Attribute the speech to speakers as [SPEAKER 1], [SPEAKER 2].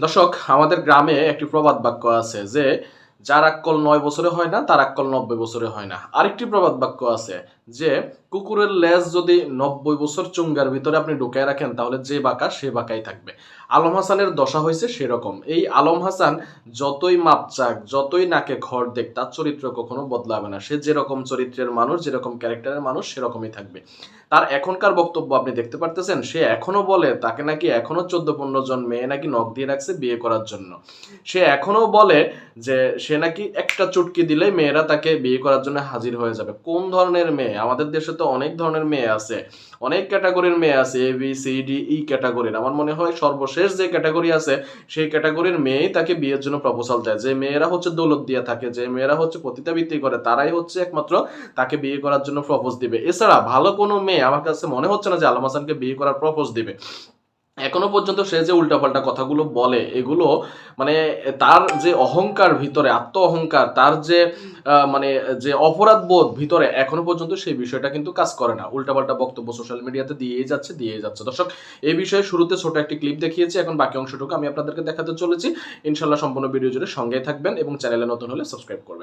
[SPEAKER 1] দর্শক, আমাদের গ্রামে একটি প্রবাদ বাক্য আছে যে, যার আক্কল নয় বছরে হয় না, তার আক্কল নব্বই বছরে হয় না। আরেকটি প্রবাদ বাক্য আছে যে কুকুরের লেজ যদি নব্বই বছর চুঙ্গার ভিতরে আপনি ঢুকায় রাখেন, তাহলে যে বাঁকা, সে বাঁকাই থাকবে। আলম হাসানের দশা হয়েছে সেরকম। এই আলম হাসান যতই মাপচাক, যতই নাকে ঘর দেখ, তার চরিত্র কখনো বদলাবে না। সে যেরকম চরিত্রের মানুষ, যেরকম ক্যারেক্টারের মানুষ, সেরকমই থাকবে। তার এখনকার বক্তব্য আপনি দেখতে পারতেছেন, সে এখনও বলে, তাকে নাকি এখনও চোদ্দ পনেরো জন মেয়ে নাকি নখ দিয়ে রাখছে বিয়ে করার জন্য। সে এখনও বলে যে, সে নাকি একটা চুটকি দিলে মেয়েরা তাকে বিয়ে করার জন্য হাজির হয়ে যাবে। কোন ধরনের মেয়ে? আমাদের দেশে তো অনেক ধরনের মেয়ে আছে। অনেক ক্যাটাগরির মেয়ে আছে A B C D E ক্যাটাগরির আমার মনে হয় সর্বশেষ যে ক্যাটাগরি আছে, সেই ক্যাটাগরির মেয়েই তাকে বিয়ের জন্য প্রপোজাল দেয়। যে মেয়েরা হচ্ছে দৌলত দিয়ে থাকে, যে মেয়েরা হচ্ছে পতিতাবৃত্তি করে, তারাই হচ্ছে একমাত্র তাকে বিয়ে করার জন্য প্রপোজ দিবে। এছাড়া ভালো কোনো মেয়ে আমার কাছে মনে হচ্ছে না যে আলম হাসানকে বিয়ে করার প্রপোজ দিবে। এখনও পর্যন্ত সে যে উল্টাপাল্টা কথাগুলো বলে, এগুলো মানে তার যে অহংকার ভিতরে আত্ম অহংকার তার যে মানে যে অপরাধ বোধ ভিতরে, এখনও পর্যন্ত সেই বিষয়টা কিন্তু কাজ করে না। উল্টাপাল্টা বক্তব্য সোশ্যাল মিডিয়াতে দিয়েই যাচ্ছে দিয়েই যাচ্ছে। দর্শক, এই বিষয়ে শুরুতে ছোট একটি ক্লিপ দেখিয়েছি, এখন বাকি অংশটুকু আমি আপনাদেরকে দেখাতে চলেছি। ইনশাল্লাহ সম্পূর্ণ ভিডিও জুড়ে সঙ্গেই থাকবেন এবং চ্যানেলে নতুন হলে সাবস্ক্রাইব করবেন।